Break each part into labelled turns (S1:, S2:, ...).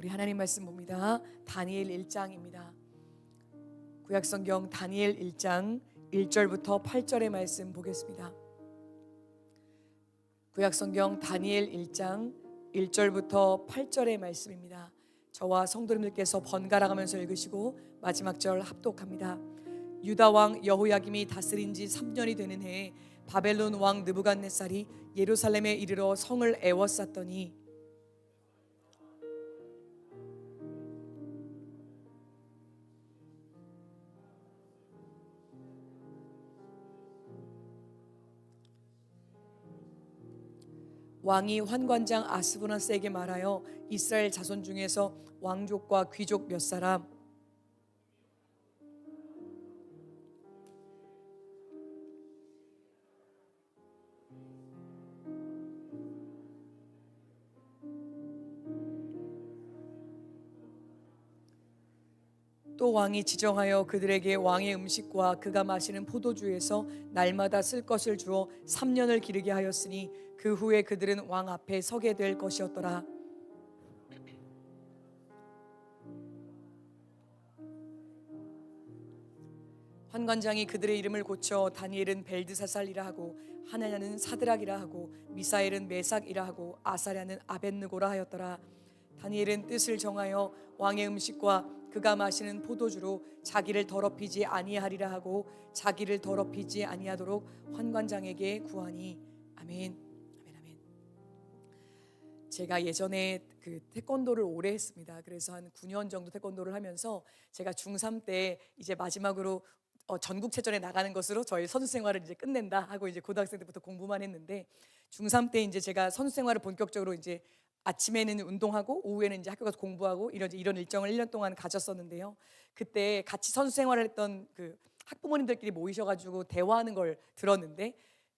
S1: 우리 하나님 말씀 봅니다. 다니엘 1장입니다. 구약 성경 다니엘 1장 1절부터 8절의 말씀 보겠습니다. 구약 성경 다니엘 1장 1절부터 8절의 말씀입니다. 저와 성도님들께서 번갈아 가면서 읽으시고 마지막 절 합독합니다. 유다 왕 여호야김이 다스린 지 3년이 되는 해에 바벨론 왕 느부갓네살이 예루살렘에 이르러 성을 애워쌌더니 왕이 환관장 아스부나스에게 말하여 이스라엘 자손 중에서 왕족과 귀족 몇 사람? 또 왕이 지정하여 그들에게 왕의 음식과 그가 마시는 포도주에서 날마다 쓸 것을 주어 3년을 기르게 하였으니 그 후에 그들은 왕 앞에 서게 될 것이었더라. 환관장이 그들의 이름을 고쳐 다니엘은 벨드사살이라 하고 하나냐는 사드락이라 하고 미사엘은 메삭이라 하고 아사랴는 아벤느고라 하였더라. 다니엘은 뜻을 정하여 왕의 음식과 그가 마시는 포도주로 자기를 더럽히지 아니하리라 하고 자기를 더럽히지 아니하도록 환관장에게 구하니 아멘. 제가 예전에 그 태권도를 오래 했습니다. 그래서 한 9년 정도 태권도를 하면서 제가 중3 때 이제 마지막으로 어, 전국체전에 나가는 것으로 저희 선수 생활을 이제 끝낸다 하고 이제 고등학생 때부터 공부만 했는데 중3 때 이제 제가 선수 생활을 본격적으로 이제 아침에는 운동하고 오후에는 이제 학교 가서 공부하고 이런 이런 일정을 1년 동안 가졌었는데요. 그때 같이 선수 생활을 했던 그 학부모님들끼리 모이셔 가지고 대화하는 걸 들었는데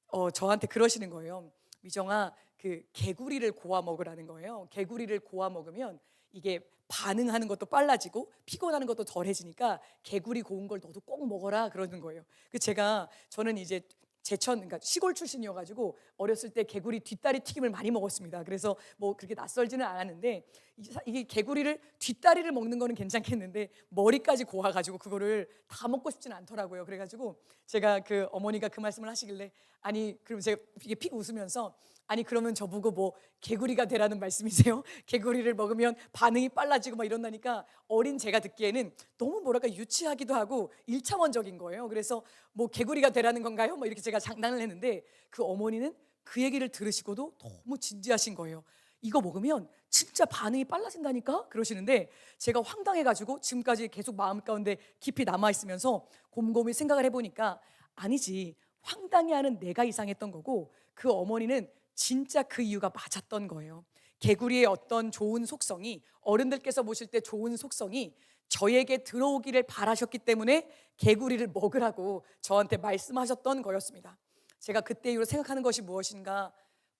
S1: 어, 저한테 그러시는 거예요. 미정아 그 개구리를 고아 먹으라는 거예요. 개구리를 고아 먹으면 이게 반응하는 것도 빨라지고 피곤하는 것도 덜해지니까 개구리 고운 걸 너도 꼭 먹어라 그러는 거예요. 그 제가 저는 이제 제천 그러니까 시골 출신이어가지고 어렸을 때 개구리 뒷다리 튀김을 많이 먹었습니다. 그래서 뭐 그렇게 낯설지는 않았는데 이- 이게 개구리를 뒷다리를 먹는 거는 괜찮겠는데 머리까지 고아가지고 그거를 다 먹고 싶지는 않더라고요. 그래가지고 제가 그 어머니가 그 말씀을 하시길래 아니 그럼 제가 이게 픽 웃으면서 아니 그러면 저보고 뭐 개구리가 되라는 말씀이세요? 개구리를 먹으면 반응이 빨라지고 막 이런다니까 어린 제가 듣기에는 너무 뭐랄까 유치하기도 하고 일차원적인 거예요. 그래서 뭐 개구리가 되라는 건가요? 뭐 이렇게 제가 장난을 했는데 그 어머니는 그 얘기를 들으시고도 너무 진지하신 거예요. 이거 먹으면 진짜 반응이 빨라진다니까 그러시는데 제가 황당해가지고 지금까지 계속 마음 가운데 깊이 남아 있으면서 곰곰이 생각을 해보니까 아니지 황당해하는 내가 이상했던 거고 그 어머니는 진짜 그 이유가 맞았던 거예요. 개구리의 어떤 좋은 속성이 어른들께서 보실 때 좋은 속성이 저에게 들어오기를 바라셨기 때문에 개구리를 먹으라고 저한테 말씀하셨던 거였습니다. 제가 그때 이후로 생각하는 것이 무엇인가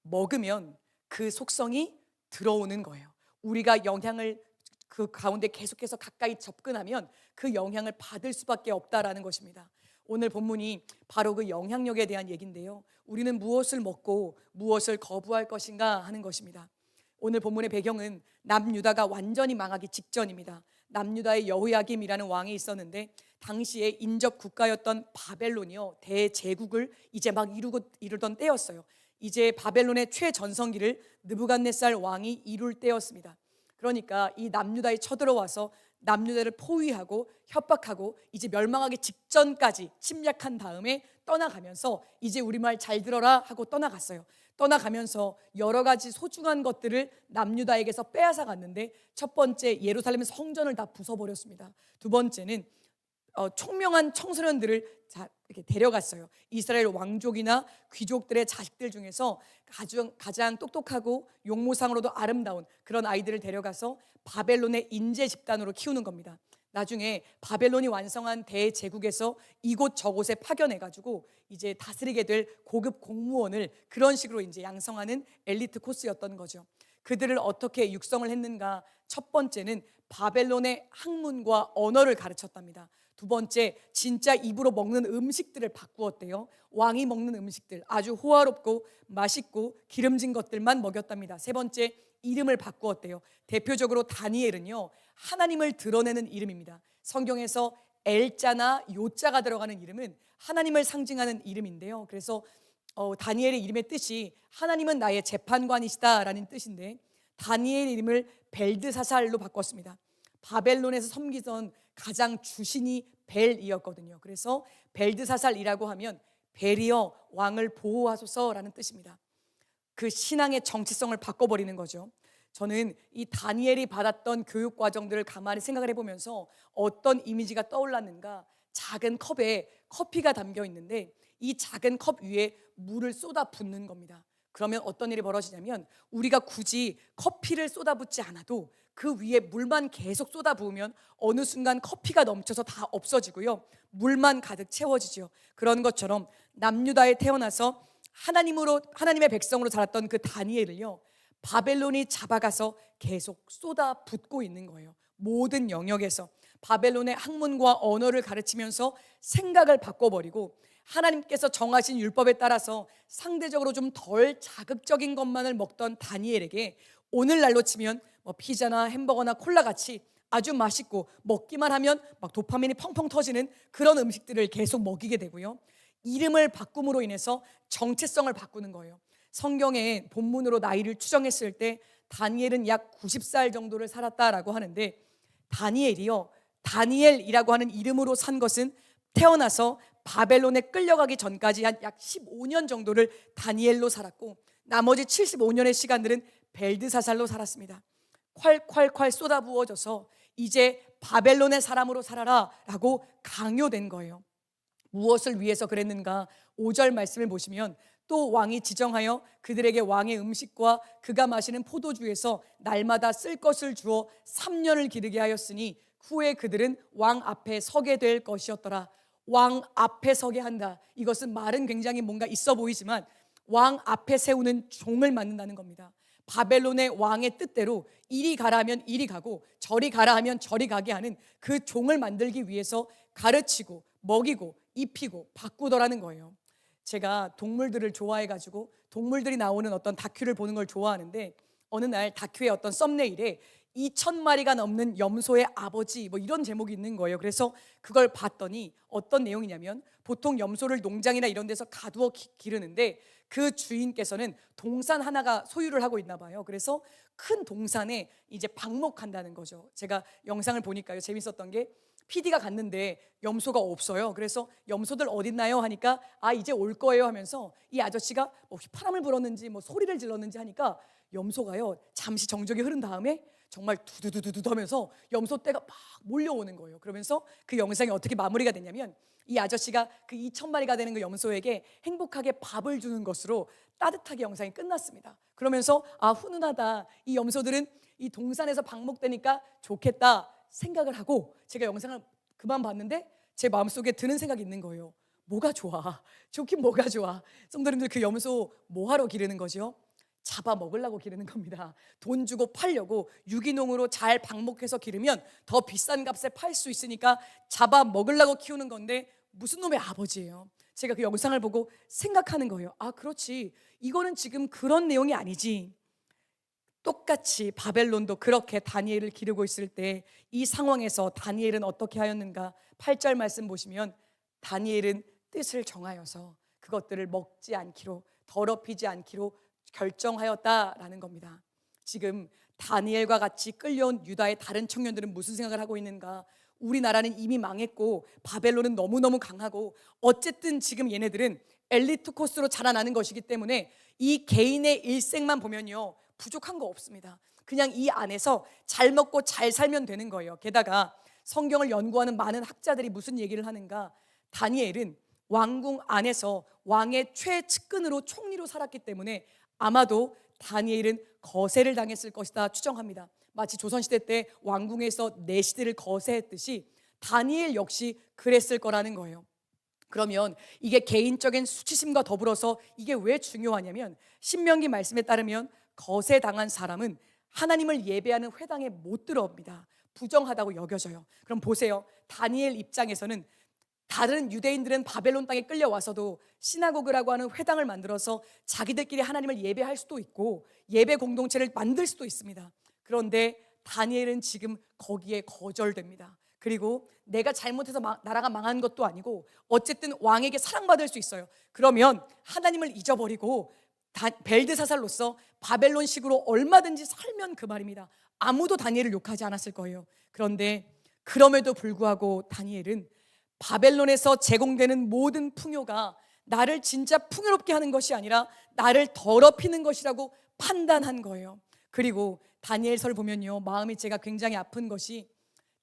S1: 먹으면 그 속성이 들어오는 거예요. 우리가 영향을 그 가운데 계속해서 가까이 접근하면 그 영향을 받을 수밖에 없다라는 것입니다. 오늘 본문이 바로 그 영향력에 대한 얘기인데요. 우리는 무엇을 먹고 무엇을 거부할 것인가 하는 것입니다. 오늘 본문의 배경은 남유다가 완전히 망하기 직전입니다. 남유다의 여호야김이라는 왕이 있었는데 당시에 인접 국가였던 바벨론이요 대제국을 이제 막 이루고 이루던 때였어요. 이제 바벨론의 최전성기를 느부갓네살 왕이 이룰 때였습니다. 그러니까 이 남유다에 쳐들어와서 남유다를 포위하고 협박하고 이제 멸망하기 직전까지 침략한 다음에 떠나가면서 이제 우리 말 잘 들어라 하고 떠나갔어요. 떠나가면서 여러 가지 소중한 것들을 남유다에게서 빼앗아 갔는데 첫 번째 예루살렘 성전을 다 부숴버렸습니다. 두 번째는 어, 총명한 청소년들을 자, 이렇게 데려갔어요. 이스라엘 왕족이나 귀족들의 자식들 중에서 가장, 가장 똑똑하고 용모상으로도 아름다운 그런 아이들을 데려가서 바벨론의 인재 집단으로 키우는 겁니다. 나중에 바벨론이 완성한 대제국에서 이곳 저곳에 파견해 가지고 이제 다스리게 될 고급 공무원을 그런 식으로 이제 양성하는 엘리트 코스였던 거죠. 그들을 어떻게 육성을 했는가? 첫 번째는 바벨론의 학문과 언어를 가르쳤답니다. 두 번째, 진짜 입으로 먹는 음식들을 바꾸었대요. 왕이 먹는 음식들 아주 호화롭고 맛있고 기름진 것들만 먹였답니다. 세 번째, 이름을 바꾸었대요. 대표적으로 다니엘은요. 하나님을 드러내는 이름입니다. 성경에서 엘자나 요자가 들어가는 이름은 하나님을 상징하는 이름인데요. 그래서 어, 다니엘의 이름의 뜻이 하나님은 나의 재판관이시다라는 뜻인데 다니엘 이름을 벨드사살로 바꿨습니다. 바벨론에서 섬기던 가장 주신이 벨이었거든요. 그래서 벨드사살이라고 하면 벨이여 왕을 보호하소서라는 뜻입니다. 그 신앙의 정체성을 바꿔버리는 거죠. 저는 이 다니엘이 받았던 교육 과정들을 가만히 생각을 해보면서 어떤 이미지가 떠올랐는가 작은 컵에 커피가 담겨 있는데 이 작은 컵 위에 물을 쏟아 붓는 겁니다. 그러면 어떤 일이 벌어지냐면 우리가 굳이 커피를 쏟아 붓지 않아도 그 위에 물만 계속 쏟아 부으면 어느 순간 커피가 넘쳐서 다 없어지고요. 물만 가득 채워지죠. 그런 것처럼 남유다에 태어나서 하나님으로 하나님의 백성으로 자랐던 그 다니엘을요. 바벨론이 잡아가서 계속 쏟아 붓고 있는 거예요. 모든 영역에서 바벨론의 학문과 언어를 가르치면서 생각을 바꿔버리고 하나님께서 정하신 율법에 따라서 상대적으로 좀 덜 자극적인 것만을 먹던 다니엘에게 오늘날로 치면 뭐 피자나 햄버거나 콜라 같이 아주 맛있고 먹기만 하면 막 도파민이 펑펑 터지는 그런 음식들을 계속 먹이게 되고요. 이름을 바꿈으로 인해서 정체성을 바꾸는 거예요. 성경에 본문으로 나이를 추정했을 때 다니엘은 약 90살 정도를 살았다라고 하는데 다니엘이요. 다니엘이라고 하는 이름으로 산 것은 태어나서 바벨론에 끌려가기 전까지 한 약 15년 정도를 다니엘로 살았고 나머지 75년의 시간들은 벨드사살로 살았습니다. 콸콸콸 쏟아부어져서 이제 바벨론의 사람으로 살아라 라고 강요된 거예요. 무엇을 위해서 그랬는가? 5절 말씀을 보시면 또 왕이 지정하여 그들에게 왕의 음식과 그가 마시는 포도주에서 날마다 쓸 것을 주어 3년을 기르게 하였으니 후에 그들은 왕 앞에 서게 될 것이었더라. 왕 앞에 서게 한다. 이것은 말은 굉장히 뭔가 있어 보이지만 왕 앞에 세우는 종을 만든다는 겁니다. 바벨론의 왕의 뜻대로 이리 가라 하면 이리 가고 저리 가라 하면 저리 가게 하는 그 종을 만들기 위해서 가르치고 먹이고 입히고 바꾸더라는 거예요. 제가 동물들을 좋아해 가지고 동물들이 나오는 어떤 다큐를 보는 걸 좋아하는데 어느 날 다큐의 어떤 썸네일에 2천 마리가 넘는 염소의 아버지 뭐 이런 제목이 있는 거예요. 그래서 그걸 봤더니 어떤 내용이냐면 보통 염소를 농장이나 이런 데서 가두어 기, 기르는데 그 주인께서는 동산 하나가 소유를 하고 있나 봐요. 그래서 큰 동산에 이제 방목한다는 거죠. 제가 영상을 보니까요. 재밌었던 게 PD가 갔는데 염소가 없어요. 그래서 염소들 어딨나요? 하니까 아 이제 올 거예요 하면서 이 아저씨가 뭐 휘파람을 불었는지 뭐 소리를 질렀는지 하니까 염소가요 잠시 정적이 흐른 다음에 정말 두두두두두 하면서 염소 떼가 막 몰려오는 거예요. 그러면서 그 영상이 어떻게 마무리가 됐냐면 이 아저씨가 그 2천 마리가 되는 그 염소에게 행복하게 밥을 주는 것으로 따뜻하게 영상이 끝났습니다. 그러면서 아 훈훈하다. 이 염소들은 이 동산에서 방목되니까 좋겠다 생각을 하고 제가 영상을 그만 봤는데 제 마음속에 드는 생각이 있는 거예요. 뭐가 좋아? 좋긴 뭐가 좋아? 성도님들 그 염소 뭐 하러 기르는 거죠? 잡아 먹으려고 기르는 겁니다. 돈 주고 팔려고 유기농으로 잘 방목해서 기르면 더 비싼 값에 팔 수 있으니까 잡아 먹으려고 키우는 건데 무슨 놈의 아버지예요. 제가 그 영상을 보고 생각하는 거예요. 아, 그렇지. 이거는 지금 그런 내용이 아니지. 똑같이 바벨론도 그렇게 다니엘을 기르고 있을 때 이 상황에서 다니엘은 어떻게 하였는가? 8절 말씀 보시면 다니엘은 뜻을 정하여서 그것들을 먹지 않기로 더럽히지 않기로 결정하였다라는 겁니다. 지금 다니엘과 같이 끌려온 유다의 다른 청년들은 무슨 생각을 하고 있는가? 우리나라는 이미 망했고 바벨론은 너무너무 강하고 어쨌든 지금 얘네들은 엘리트 코스로 자라나는 것이기 때문에 이 개인의 일생만 보면요. 부족한 거 없습니다. 그냥 이 안에서 잘 먹고 잘 살면 되는 거예요. 게다가 성경을 연구하는 많은 학자들이 무슨 얘기를 하는가? 다니엘은 왕궁 안에서 왕의 최측근으로 총리로 살았기 때문에 아마도 다니엘은 거세를 당했을 것이다 추정합니다. 마치 조선시대 때 왕궁에서 내시들을 거세했듯이 다니엘 역시 그랬을 거라는 거예요. 그러면 이게 개인적인 수치심과 더불어서 이게 왜 중요하냐면 신명기 말씀에 따르면 거세 당한 사람은 하나님을 예배하는 회당에 못 들어옵니다. 부정하다고 여겨져요. 그럼 보세요. 다니엘 입장에서는 다른 유대인들은 바벨론 땅에 끌려와서도 시나고그라고 하는 회당을 만들어서 자기들끼리 하나님을 예배할 수도 있고 예배 공동체를 만들 수도 있습니다. 그런데 다니엘은 지금 거기에 거절됩니다. 그리고 내가 잘못해서 마- 나라가 망한 것도 아니고 어쨌든 왕에게 사랑받을 수 있어요. 그러면 하나님을 잊어버리고 다- 벨드사살로서 바벨론식으로 얼마든지 살면 그 말입니다. 아무도 다니엘을 욕하지 않았을 거예요. 그런데 그럼에도 불구하고 다니엘은 바벨론에서 제공되는 모든 풍요가 나를 진짜 풍요롭게 하는 것이 아니라 나를 더럽히는 것이라고 판단한 거예요. 그리고 다니엘서를 보면요. 마음이 제가 굉장히 아픈 것이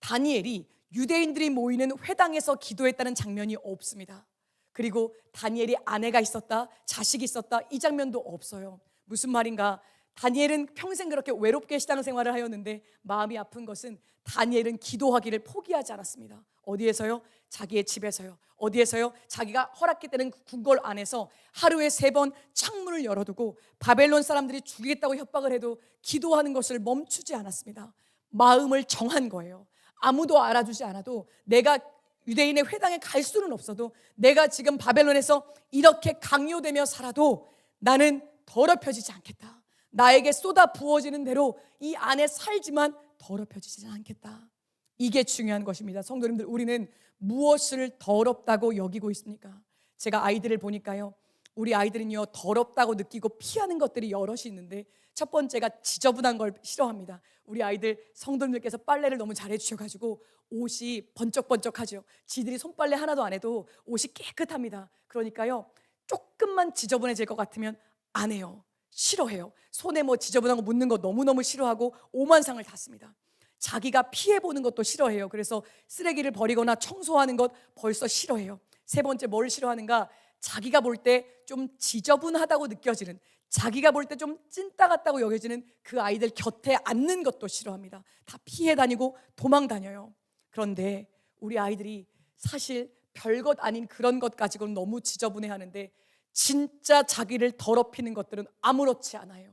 S1: 다니엘이 유대인들이 모이는 회당에서 기도했다는 장면이 없습니다. 그리고 다니엘이 아내가 있었다, 자식이 있었다 이 장면도 없어요. 무슨 말인가? 다니엘은 평생 그렇게 외롭게 시당 생활을 하였는데 마음이 아픈 것은 다니엘은 기도하기를 포기하지 않았습니다. 어디에서요? 자기의 집에서요. 어디에서요? 자기가 허락했다는 그 궁궐 안에서 하루에 세 번 창문을 열어두고 바벨론 사람들이 죽이겠다고 협박을 해도 기도하는 것을 멈추지 않았습니다. 마음을 정한 거예요. 아무도 알아주지 않아도 내가 유대인의 회당에 갈 수는 없어도 내가 지금 바벨론에서 이렇게 강요되며 살아도 나는 더럽혀지지 않겠다. 나에게 쏟아 부어지는 대로 이 안에 살지만 더럽혀지지 않겠다. 이게 중요한 것입니다. 성도님들, 우리는 무엇을 더럽다고 여기고 있습니까? 제가 아이들을 보니까요. 우리 아이들은요, 더럽다고 느끼고 피하는 것들이 여럿이 있는데 첫 번째가 지저분한 걸 싫어합니다. 우리 아이들 성도님들께서 빨래를 너무 잘해 주셔가지고 옷이 번쩍번쩍하죠. 지들이 손빨래 하나도 안 해도 옷이 깨끗합니다. 그러니까요, 조금만 지저분해질 것 같으면 안 해요. 싫어해요. 손에 뭐 지저분한 거 묻는 거 너무너무 싫어하고 오만상을 닫습니다. 자기가 피해 보는 것도 싫어해요. 그래서 쓰레기를 버리거나 청소하는 것 벌써 싫어해요. 세 번째 뭘 싫어하는가? 자기가 볼 때 좀 지저분하다고 느껴지는 자기가 볼 때 좀 찐따 같다고 여겨지는 그 아이들 곁에 앉는 것도 싫어합니다. 다 피해 다니고 도망 다녀요. 그런데 우리 아이들이 사실 별것 아닌 그런 것 가지고는 너무 지저분해 하는데 진짜 자기를 더럽히는 것들은 아무렇지 않아요.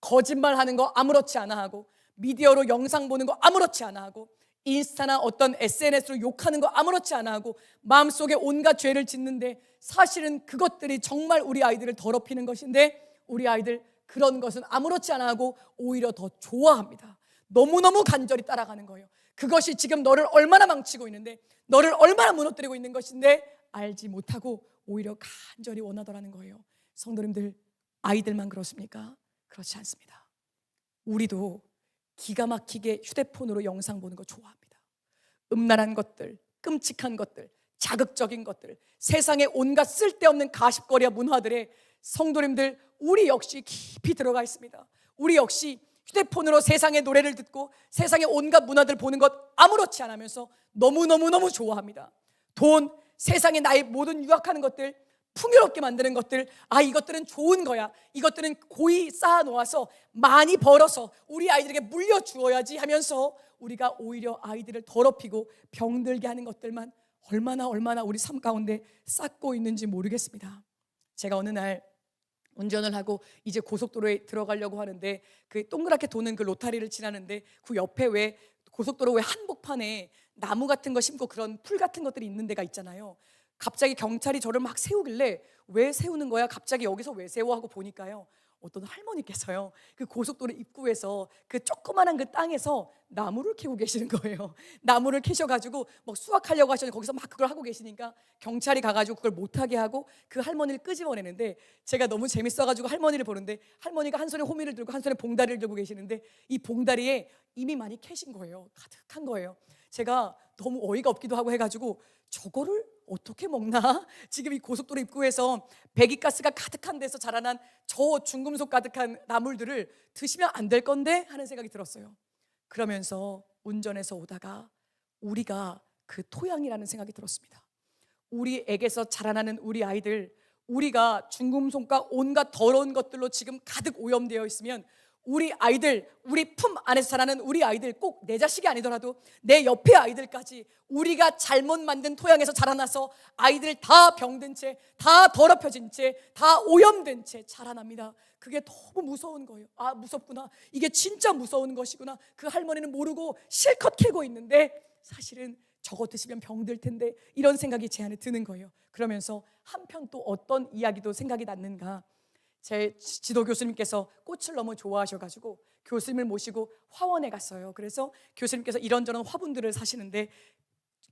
S1: 거짓말 하는 거 아무렇지 않아 하고 미디어로 영상 보는 거 아무렇지 않아 하고 인스타나 어떤 SNS로 욕하는 거 아무렇지 않아 하고 마음속에 온갖 죄를 짓는데 사실은 그것들이 정말 우리 아이들을 더럽히는 것인데 우리 아이들 그런 것은 아무렇지 않아 하고 오히려 더 좋아합니다. 너무너무 간절히 따라가는 거예요. 그것이 지금 너를 얼마나 망치고 있는데 너를 얼마나 무너뜨리고 있는 것인데 알지 못하고 오히려 간절히 원하더라는 거예요. 성도님들 아이들만 그렇습니까? 그렇지 않습니다. 우리도 기가 막히게 휴대폰으로 영상 보는 거 좋아합니다. 음란한 것들, 끔찍한 것들, 자극적인 것들, 세상의 온갖 쓸데없는 가십거리와 문화들에 성도님들 우리 역시 깊이 들어가 있습니다. 우리 역시 휴대폰으로 세상의 노래를 듣고 세상의 온갖 문화들 보는 것 아무렇지 않으면서 너무너무너무 좋아합니다. 돈, 세상에 나의 모든 유학하는 것들, 풍요롭게 만드는 것들, 아, 이것들은 좋은 거야. 이것들은 고이 쌓아 놓아서 많이 벌어서 우리 아이들에게 물려주어야지 하면서 우리가 오히려 아이들을 더럽히고 병들게 하는 것들만 얼마나 얼마나 우리 삶 가운데 쌓고 있는지 모르겠습니다. 제가 어느 날 운전을 하고 이제 고속도로에 들어가려고 하는데 그 동그랗게 도는 그 로타리를 지나는데 그 옆에 왜 고속도로 왜 한복판에 나무 같은 거 심고 그런 풀 같은 것들이 있는 데가 있잖아요. 갑자기 경찰이 저를 막 세우길래 왜 세우는 거야? 갑자기 여기서 왜 세워 하고 보니까요. 어떤 할머니께서요. 그 고속도로 입구에서 그 조그만한 그 땅에서 나무를 캐고 계시는 거예요. 나무를 캐셔 가지고 막 수확하려고 하셨는데 거기서 막 그걸 하고 계시니까 경찰이 가 가지고 그걸 못 하게 하고 그 할머니를 끄집어내는데 제가 너무 재밌어 가지고 할머니를 보는데 할머니가 한 손에 호미를 들고 한 손에 봉다리를 들고 계시는데 이 봉다리에 이미 많이 캐신 거예요. 가득한 거예요. 제가 너무 어이가 없기도 하고 해가지고 저거를 어떻게 먹나? 지금 이 고속도로 입구에서 배기가스가 가득한 데서 자라난 저 중금속 가득한 나물들을 드시면 안 될 건데 하는 생각이 들었어요. 그러면서 운전해서 오다가 우리가 그 토양이라는 생각이 들었습니다. 우리에게서 자라나는 우리 아이들, 우리가 중금속과 온갖 더러운 것들로 지금 가득 오염되어 있으면 우리 아이들, 우리 품 안에서 자라는 우리 아이들 꼭 내 자식이 아니더라도 내 옆에 아이들까지 우리가 잘못 만든 토양에서 자라나서 아이들 다 병든 채, 다 더럽혀진 채, 다 오염된 채 자라납니다. 그게 너무 무서운 거예요. 아, 무섭구나. 이게 진짜 무서운 것이구나. 그 할머니는 모르고 실컷 캐고 있는데 사실은 저거 드시면 병들 텐데 이런 생각이 제 안에 드는 거예요. 그러면서 한편 또 어떤 이야기도 생각이 났는가? 제 지- 지도 교수님께서 꽃을 너무 좋아하셔가지고 교수님을 모시고 화원에 갔어요. 그래서 교수님께서 이런저런 화분들을 사시는데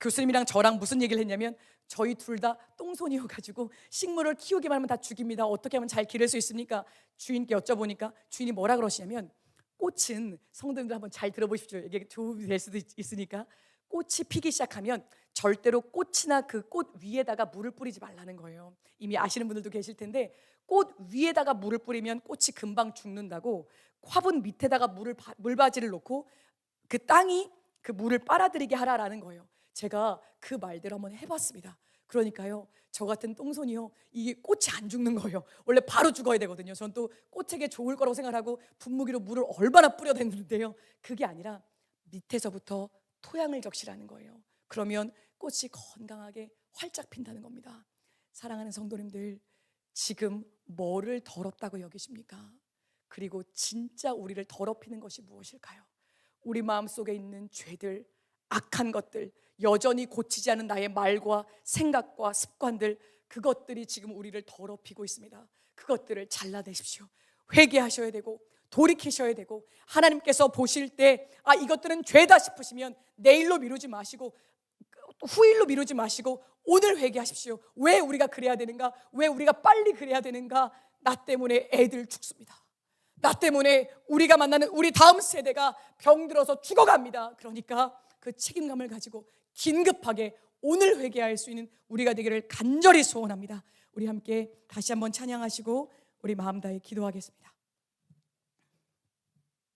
S1: 교수님이랑 저랑 무슨 얘기를 했냐면 저희 둘 다 똥손이어가지고 식물을 키우기만 하면 다 죽입니다. 어떻게 하면 잘 기를 수 있습니까? 주인께 여쭤보니까 주인이 뭐라 그러시냐면 꽃은 성도님들 한번 잘 들어보십시오. 이게 도움이 될 수도 있- 있으니까 꽃이 피기 시작하면 절대로 꽃이나 그 꽃 위에다가 물을 뿌리지 말라는 거예요. 이미 아시는 분들도 계실 텐데 꽃 위에다가 물을 뿌리면 꽃이 금방 죽는다고 화분 밑에다가 물을 바- 물바지를 놓고 그 땅이 그 물을 빨아들이게 하라라는 거예요. 제가 그 말대로 한번 해봤습니다. 그러니까요, 저 같은 똥손이요, 이게 꽃이 안 죽는 거예요. 원래 바로 죽어야 되거든요. 전 또 꽃에게 좋을 거라고 생각하고 분무기로 물을 얼마나 뿌려댔는데요. 그게 아니라 밑에서부터 토양을 적시라는 거예요. 그러면 꽃이 건강하게 활짝 핀다는 겁니다. 사랑하는 성도님들, 지금 뭐를 더럽다고 여기십니까? 그리고 진짜 우리를 더럽히는 것이 무엇일까요? 우리 마음 속에 있는 죄들, 악한 것들, 여전히 고치지 않은 나의 말과 생각과 습관들, 그것들이 지금 우리를 더럽히고 있습니다. 그것들을 잘라내십시오. 회개하셔야 되고 돌이키셔야 되고 하나님께서 보실 때 아 이것들은 죄다 싶으시면 내일로 미루지 마시고 또 후일로 미루지 마시고 오늘 회개하십시오. 왜 우리가 그래야 되는가? 왜 우리가 빨리 그래야 되는가? 나 때문에 애들 죽습니다. 나 때문에 우리가 만나는 우리 다음 세대가 병들어서 죽어갑니다. 그러니까 그 책임감을 가지고 긴급하게 오늘 회개할 수 있는 우리가 되기를 간절히 소원합니다. 우리 함께 다시 한번 찬양하시고 우리 마음 다해 기도하겠습니다.